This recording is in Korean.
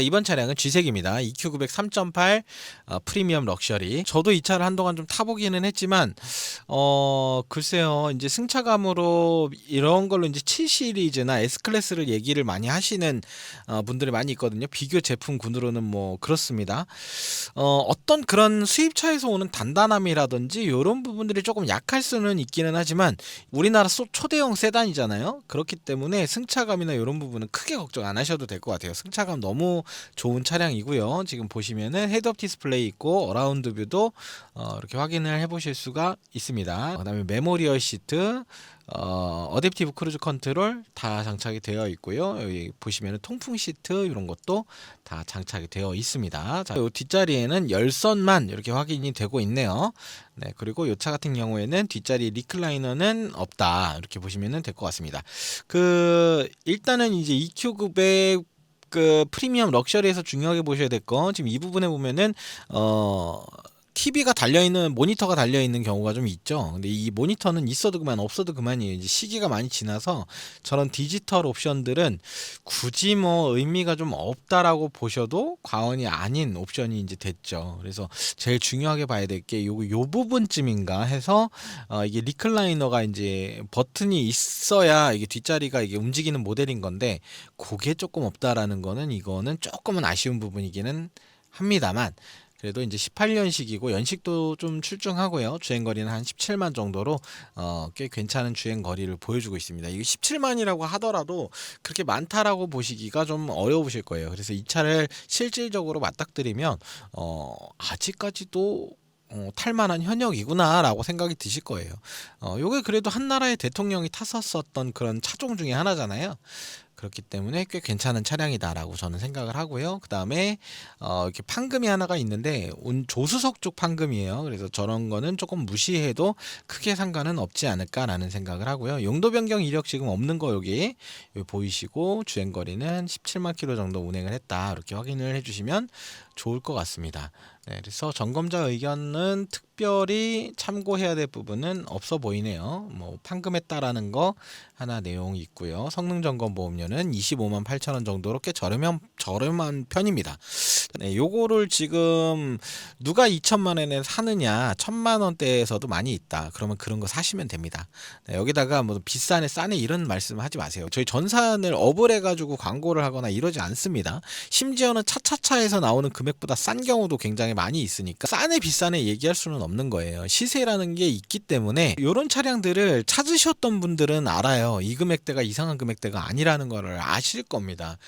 이번 차량은 G색입니다. EQ900 3.8 어, 프리미엄 럭셔리. 저도 이 차를 한동안 좀 타보기는 했지만 어 글쎄요 이제 승차감으로 이런 걸로 이제 7 시리즈나 S 클래스를 얘기를 많이 하시는 어, 분들이 많이 있거든요. 비교 제품군으로는 뭐 그렇습니다. 어 어떤 그런 수입차에서 오는 단단함이라든지 이런 부분들이 조금 약할 수는 있기는 하지만 우리나라 소- 초대형 세단이잖아요. 그렇기 때문에 승차감이나 이런 부분은 크게 걱정 안 하셔도 될 것 같아요. 승차감 너무 좋은 차량이고요. 지금 보시면은 헤드업 디스플레이 있고 어라운드 뷰도 어, 이렇게 확인을 해보실 수가 있습니다. 그다음에 메모리얼 시트, 어, 어댑티브 크루즈 컨트롤 다 장착이 되어 있고요. 여기 보시면은 통풍 시트 이런 것도 다 장착이 되어 있습니다. 자, 요 뒷자리에는 열선만 이렇게 확인이 되고 있네요. 네, 그리고 이차 같은 경우에는 뒷자리 리클라이너는 없다. 이렇게 보시면은 될것 같습니다. 그 일단은 이제 EQ900 그 프리미엄 럭셔리에서 중요하게 보셔야 될건 지금 이 부분에 보면은 어 TV가 달려 있는 모니터가 달려 있는 경우가 좀 있죠. 근데 이 모니터는 있어도 그만 없어도 그만이에요. 이제 시기가 많이 지나서 저런 디지털 옵션들은 굳이 뭐 의미가 좀 없다라고 보셔도 과언이 아닌 옵션이 이제 됐죠. 그래서 제일 중요하게 봐야 될 게 요 요 부분쯤인가 해서 어 이게 리클라이너가 이제 버튼이 있어야 이게 뒷자리가 이게 움직이는 모델인 건데 그게 조금 없다라는 거는 이거는 조금은 아쉬운 부분이기는 합니다만 그래도 이제 18년식이고 연식도 좀 출중하고요. 주행 거리는 한 17만 정도로 어, 꽤 괜찮은 주행 거리를 보여주고 있습니다. 이게 17만이라고 하더라도 그렇게 많다라고 보시기가 좀 어려우실 거예요. 그래서 이 차를 실질적으로 맞닥뜨리면 어, 아직까지도 어, 탈만한 현역이구나라고 생각이 드실 거예요. 어, 요게 그래도 한 나라의 대통령이 탔었었던 그런 차종 중에 하나잖아요. 그렇기 때문에 꽤 괜찮은 차량이다라고 저는 생각을 하고요. 그 다음에 어, 이렇게 판금이 하나가 있는데 운 조수석 쪽 판금이에요. 그래서 저런 거는 조금 무시해도 크게 상관은 없지 않을까라는 생각을 하고요. 용도 변경 이력 지금 없는 거 여기, 여기 보이시고 주행 거리는 17만 킬로 정도 운행을 했다. 이렇게 확인을 해주시면 좋을 것 같습니다. 네, 그래서 점검자 의견은 특별히 참고해야 될 부분은 없어 보이네요. 뭐 판금했다라는 거 하나 내용이 있고요. 성능 점검 보험료는 25만 8천 원 정도로 꽤 저렴한 저렴한 편입니다. 네, 요거를 지금 누가 2천만 원에 사느냐, 천만 원대에서도 많이 있다. 그러면 그런 거 사시면 됩니다. 네, 여기다가 뭐 비싸네, 싸네 이런 말씀 하지 마세요. 저희 전산을 업을 해가지고 광고를 하거나 이러지 않습니다. 심지어는 차차차에서 나오는 금액보다 싼 경우도 굉장히 많이 있으니까 싸네 비싸네 얘기할 수는 없는 거예요. 시세라는 게 있기 때문에 이런 차량들을 찾으셨던 분들은 알아요. 이 금액대가 이상한 금액대가 아니라는 거를 아실 겁니다.